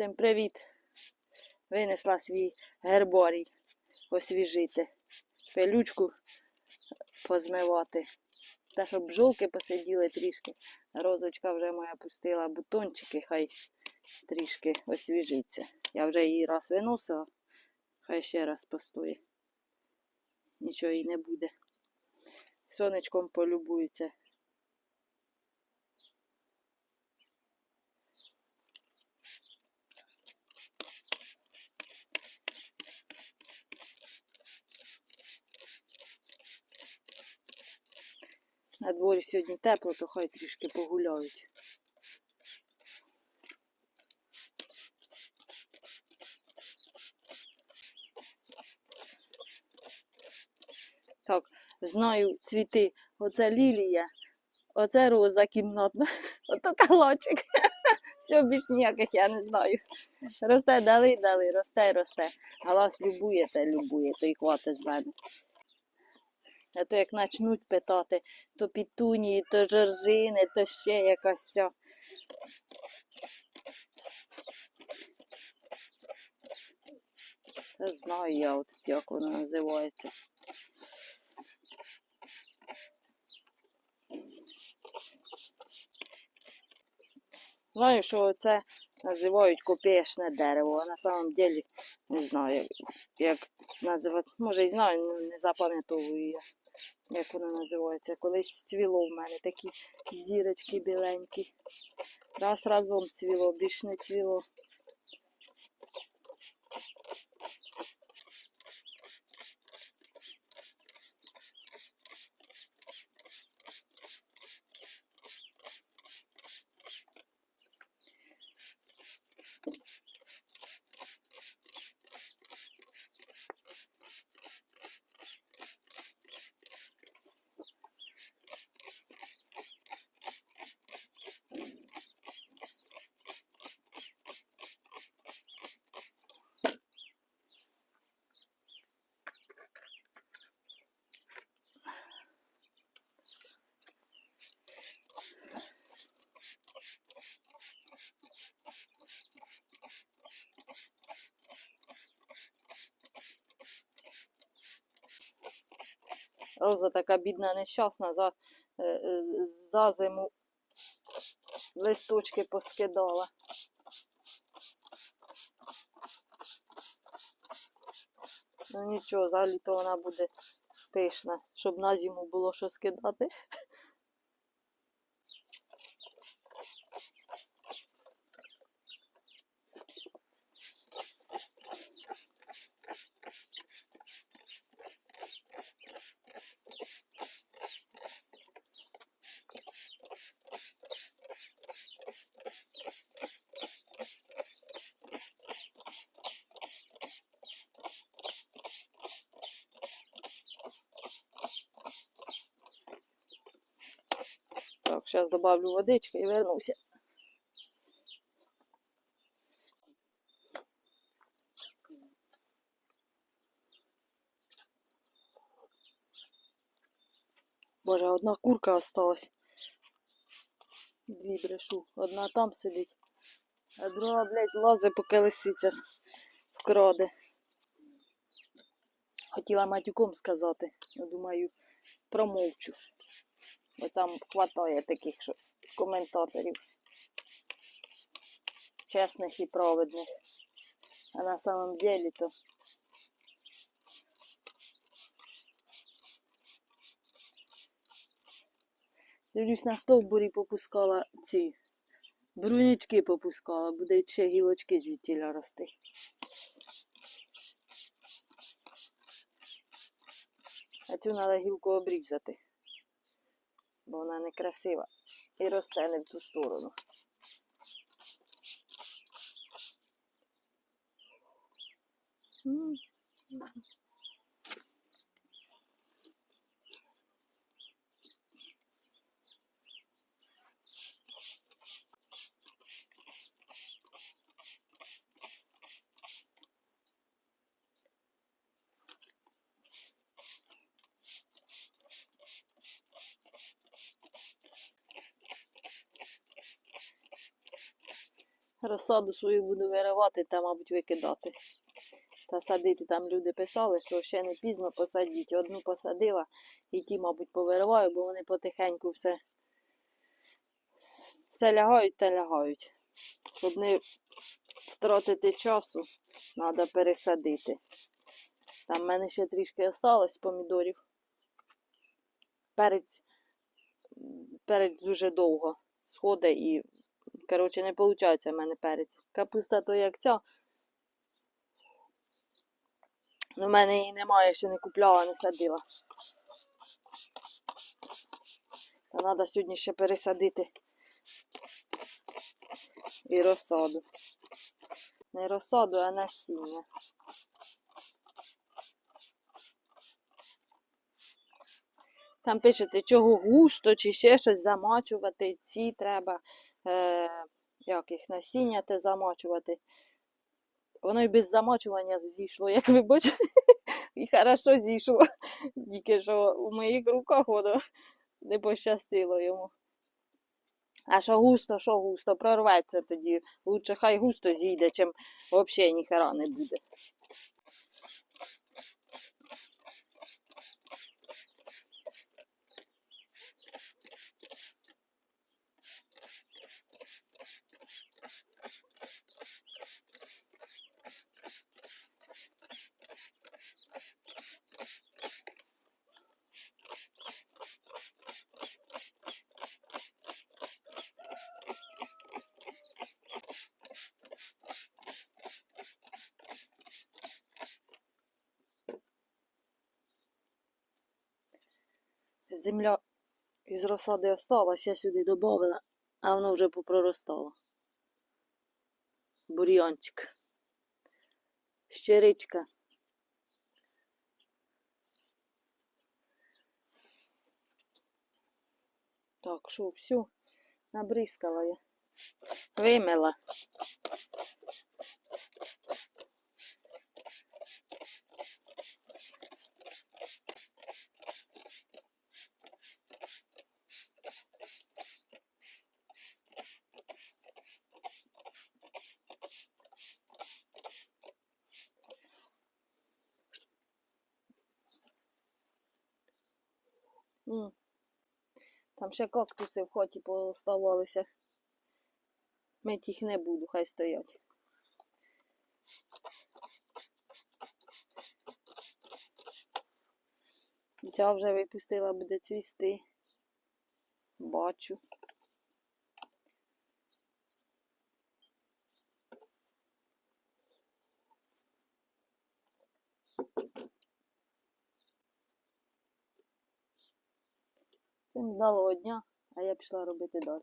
Всім привіт! Винесла свій герборій освіжити, пилючку позмивати. Та щоб бджолки посиділи трішки. Розочка вже моя пустила бутончики, хай трішки освіжиться. Я вже її раз виносила, хай ще раз постоє. Нічого їй не буде. Сонечком полюбується. На дворі сьогодні тепло, то хай трішки погуляють. Так, знаю цвіти. Оце лілія, оце роза кімнатна, ото калачик. Все більш ніяких я не знаю. Росте дали, дали, росте, росте. Галас любуєте, любуєте і хватить з мене. А то як почнуть питати, то пітунії, то жоржини, то ще якась ця. Та знаю я, от, як вона називається. Знаю, що це називають копеечне дерево, а на самом деле не знаю, як називати. Може і знаю, але не запам'ятовую я, як воно називається. Колись цвіло в мене такі зірочки біленькі. Раз разом цвіло, більш не цвіло. Роза така бідна, нещасна, за, е, е, за зиму листочки поскидала. Ну нічого, за літо вона буде пишна, щоб на зиму було що скидати. Так, зараз добавлю водички і вернуся. Боже, одна курка осталась. Дві брешу. Одна там сидить, а друга, блядь, лазить, поки лисиця вкраде. Хотіла матюком сказати, я думаю, промовчу. Бо там хватає таких коментаторів. Чесних і праведних. А на самом деле то Дивлюсь, на стовбурі попускала ці брунячки попускала, буде ще гілочки звідтіля рости. А цю треба гілку обрізати, бо вона некрасива і росте не в ту сторону. М. Розсаду свою буду виривати та, мабуть, викидати. Та садити там люди писали, що ще не пізно посадіть. Одну посадила і ті, мабуть, повириваю, бо вони потихеньку все, все лягають та лягають. Щоб не втратити часу, треба пересадити. Там в мене ще трішки осталось помідорів. Перець, перець дуже довго сходить і, коротше, не виходить в мене перець. Капуста то як ця. У мене її немає, ще не купляла, не садила. Та треба сьогодні ще пересадити і розсаду. Не розсаду, а насіння. Там пишете, чого густо, чи ще щось замачувати, ці треба, е, як їх насіння те замачувати. Воно і без замачування зійшло, як ви бачите. І хорошо зійшло. Тільки що у моїх руках воно не пощастило йому. А що густо, що густо, прорветься тоді. Лучше хай густо зійде, чим взагалі ніхера не буде. Земля із розсади осталась, я сюди додавала, а воно вже попроростало. Бур'янчик. Щиричка. Так, що, все, набризкала я. Вимила. Там ще кактуси в хаті поставалися. Мить їх не буду, хай стоять. Ця вже випустила, буде цвісти. Бачу. Всім дало дня, а я пішла робити далі.